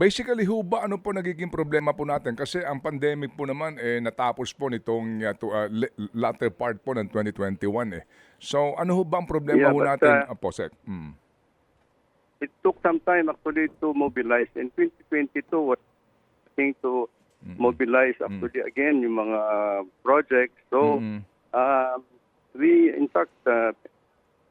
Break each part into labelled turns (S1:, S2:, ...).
S1: Basically ho ba ano po nagiging problema po natin kasi ang pandemic po naman eh natapos po nitong uh, to, uh, latter part po ng 2021 eh. So ano ho ba ang problema
S2: Yeah,
S1: ho
S2: but,
S1: natin?
S2: uh,
S1: Apo, Sec. Mm.
S2: It took some time actually to mobilize. In 2022, what I think to mobilize actually again yung mga projects. So,
S1: Mm-mm.
S2: um, we, in fact, uh,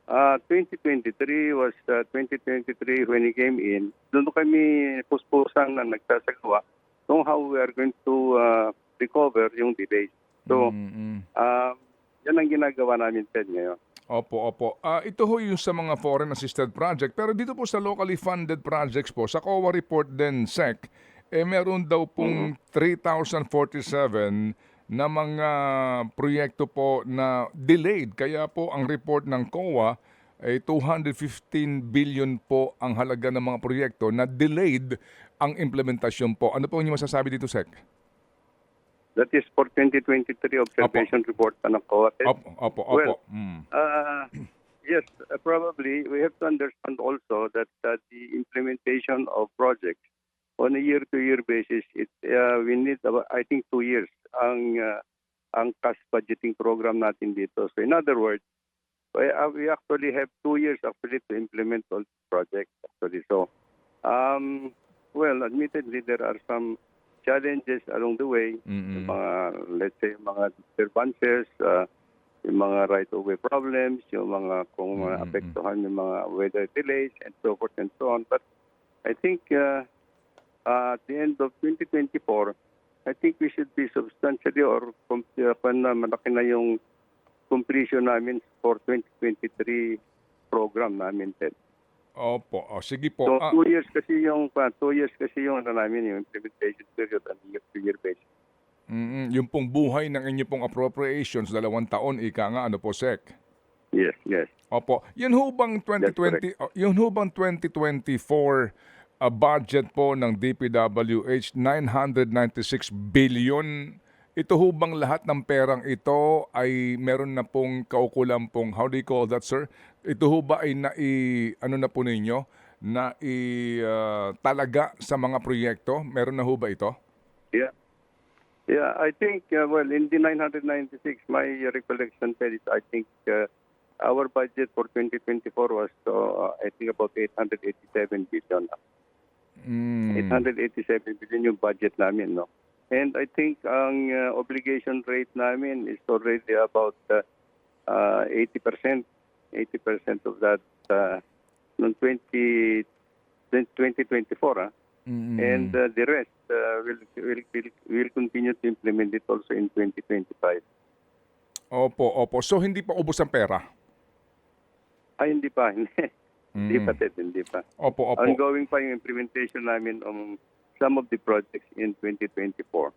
S2: uh, 2023 was uh, 2023 when he came in. Doon kami puspusan na nagsasagawa kung how we are going to uh, recover yung delays. So,
S1: Mm-mm.
S2: um, yan ang ginagawa namin Ted ngayon.
S1: Opo, opo. Ah, ito ho yung sa mga foreign assisted project. Pero dito po sa locally funded projects po, sa COA report din, SEC, eh meron daw pong 3,047 na mga proyekto po na delayed. Kaya po ang report ng COA ay 215 billion po ang halaga ng mga proyekto na delayed ang implementasyon po. Ano po ang inyong masasabi dito, SEC?
S2: That is for 2023 observation report pa ng.
S1: Opo, opo, opo.
S2: Well,
S1: Mm.
S2: Uh, yes, uh, probably we have to understand also that uh, the implementation of projects on a year-to-year basis, it uh, we need about, I think two years ang uh, ang cash budgeting program natin dito. So in other words, we, uh, we actually have two years actually to implement all the projects actually. So, um, well, admittedly there are some challenges along the way yung mga, let's say, mga disturbances, uh, yung mga right-of-way problems, yung mga kung uh,
S1: Mm, mm,
S2: apektuhan yung mga weather delays and so forth and so on. But I think uh, uh, at the end of 2024, I think we should be substantially or kung uh, kung na malaki na yung completion namin for 2023 program namin, Ted.
S1: Opo. O, sige po.
S2: So,
S1: Ah,
S2: two years kasi yung, uh, two years kasi yung ano namin, yung implementation period on year-to-year basis.
S1: Mm, yung pong buhay ng inyo pong appropriations, dalawang taon, ika nga, ano po, Sec?
S2: Yes, yes.
S1: Opo. Yun ho bang 2020, oh, yun ho bang 2024 uh, budget po ng DPWH, 996 billion. Ito ho bang lahat ng perang ito ay meron na pong kaukulang pong, how do you call that, sir? Ito ho ba ay nai, ano na po ninyo, na i, uh, talaga sa mga proyekto? Meron na ho ba ito?
S2: Yeah. Yeah, I think, uh, well, in the 996, my recollection said it, I think uh, our budget for 2024 was, uh, I think, about 887 billion.
S1: Mm.
S2: 887 billion yung budget namin, no? And I think ang uh, obligation rate namin is already about uh, uh, 80%. 80% of that uh, noong 20, 2024, ah.
S1: Mm.
S2: And uh, the rest uh, will, will, will, will continue to implement it also in 2025.
S1: Opo, opo. So hindi pa ubos ang pera?
S2: Ay, hindi pa. Hindi
S1: Mm.
S2: pa, Ted. Hindi pa.
S1: Opo, opo.
S2: Ongoing pa yung implementation namin on some of the projects in 2024.